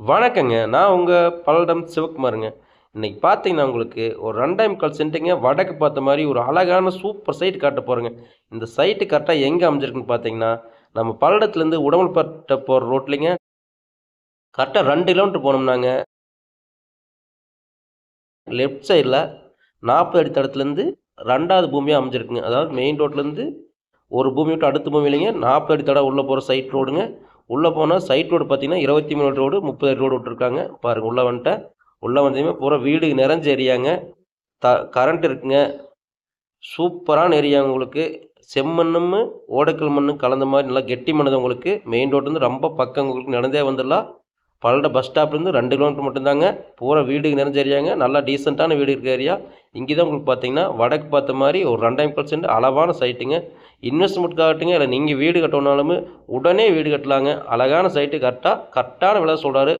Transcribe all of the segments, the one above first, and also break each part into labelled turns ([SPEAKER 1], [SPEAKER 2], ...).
[SPEAKER 1] வணக்கங்க. நான் உங்கள் பல்லடம் சிவகுமாருங்க இன்றைக்கி பார்த்தீங்கன்னா உங்களுக்கு ஒரு ரெண்டாயிரம் முக்கால் சென்ட்டுங்க வடக்கு பார்த்த மாதிரி ஒரு அழகான சூப்பர் சைட் காட்ட போகிறேங்க இந்த சைட்டு கரெக்டாக எங்கே அமைஞ்சிருக்குன்னு பார்த்தீங்கன்னா நம்ம பல்லடத்துலேருந்து உடம்புப்பட்ட போகிற ரோட்லிங்க கரெக்டாக ரெண்டு கிலோமீட்டர் போனோம்னாங்க. லெஃப்ட் சைடில் நாற்பது அடி தடத்துலேருந்து ரெண்டாவது பூமியாக அமைஞ்சிருக்குங்க. அதாவது மெயின் ரோட்லேருந்து ஒரு பூமி விட்டு அடுத்த பூமி இல்லைங்க. நாற்பது அடி தடம் உள்ளே போகிற சைட் ரோடுங்க உள்ளே போனால் சைட் ரோடு பார்த்தீங்கன்னா இருபத்தி மூணு ரோடு முப்பது ரோடு விட்டுருக்காங்க. பாருங்கள் உள்ளே வந்துட்டேன். உள்ளே வந்ததுமே பூரா வீடு நிறைஞ்ச ஏரியாங்க த கரண்ட் இருக்குங்க. சூப்பரான ஏரியா உங்களுக்கு. செம்மண்ணும் ஓடக்கல் மண்ணும் கலந்த மாதிரி நல்லா கெட்டி மண்ணு உங்களுக்கு. மெயின் ரோட்லேருந்து ரொம்ப பக்கம் உங்களுக்கு நடந்தே வந்துடலாம். பல்லட பஸ் ஸ்டாப்லேருந்து ரெண்டு கிலோமீட்டர் மட்டும்தாங்க. பூரா வீடு நிறைஞ்ச ஏரியாங்க நல்லா டீசெண்டான வீடு இருக்க ஏரியா இங்கே தான் உங்களுக்கு பார்த்தீங்கன்னா வடக்கு பார்த்த மாதிரி ஒரு ரெண்டாயிரம் பர்சன்ட் அளவான சைட்டுங்க இன்வெஸ்ட்மெண்ட் காட்டுங்க இல்லை நீங்கள் வீடு கட்டணுனாலும் உடனே வீடு கட்டலாங்க. அழகான சைட்டு கரெக்டாக கரெக்டான விலை சொல்கிறாரு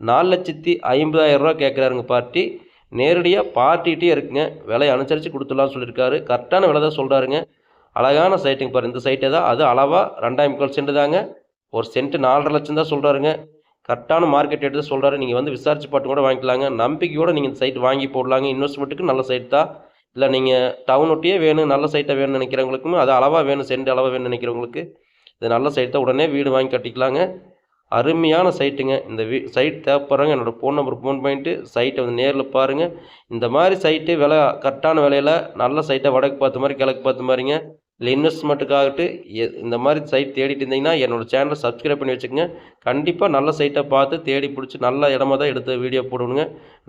[SPEAKER 1] நாலு லட்சத்தி ஐம்பதாயிரம் ரூபா கேட்குறாருங்க பார்ட்டி. நேரடியாக பார்ட்டிகிட்டே இருக்குங்க. விலையை அனுசரித்து கொடுத்துடலாம்னு சொல்லியிருக்காரு. கரெக்டான விலை தான் சொல்கிறாருங்க அழகான சைட்டுங்க பாரு இந்த சைட்டை தான் அது அளவாக ரெண்டாயிரம் முக்கால் சென்ட் தாங்க ஒரு சென்ட்டு நாலரை லட்சம் தான் சொல்கிறாருங்க கரெக்டான மார்க்கெட் எடுத்து சொல்கிறாரு நீங்கள் வந்து விசாரிச்சு பாட்டு கூட வாங்கிக்கலாங்க. நம்பிக்கையோடு நீங்கள் இந்த சைட் வாங்கி போடலாங்க. இன்வெஸ்ட்மெண்ட்டுக்கு நல்ல சைட் தான். இல்லை நீங்கள் டவுன் ஒட்டியே வேணும் நல்ல சைட்டாக வேணும்னு நினைக்கிறவங்களுக்கும் அது அளவாக வேணும் சென்ட் அளவாக வேணும்னு நினைக்கிறவங்களுக்கு இது நல்ல சைட் தான். உடனே வீடு வாங்கி கட்டிக்கலாங்க. அருமையான சைட்டுங்க இந்த வீ சைட் தேவைப்படுறாங்க என்னோடய ஃபோன் நம்பர் ஃபோன் பண்ணிட்டு சைட்டை வந்து நேரில் பாருங்கள் இந்த மாதிரி சைட்டு விலை கரெக்டான விலையில் நல்ல சைட்டை வடக்கு பார்த்த மாதிரி கிழக்கு பார்த்த மாதிரிங்க. இல்லை இன்வெஸ்ட்மெண்ட்டுக்காகட்டு இந்த மாதிரி சைட் தேடிட்டு இருந்தீங்கன்னா என்னோடய சேனலை சப்ஸ்கிரைப் பண்ணி வச்சுக்கோங்க. கண்டிப்பாக நல்ல சைட்டை பார்த்து தேடி பிடிச்சி நல்ல இடமா தான் எடுத்து வீடியோ போடணுங்க.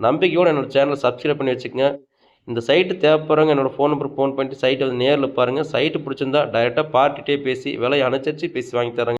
[SPEAKER 1] நம்பிக்கையோடு என்னோடய சேனலை சப்ஸ்கிரைப் பண்ணி வச்சுக்கோங்க. இந்த சைட்டு தேவைப்படுறவங்க என்னோடய ஃபோன் நம்பருக்கு ஃபோன் பண்ணிட்டு சைட்டை வந்து நேரில் பாருங்கள் சைட்டு பிடிச்சிருந்தா டைரெக்டாக பார்ட்டிகிட்டே பேசி விலையை அனுசரித்து பேசி வாங்கி தரேங்க.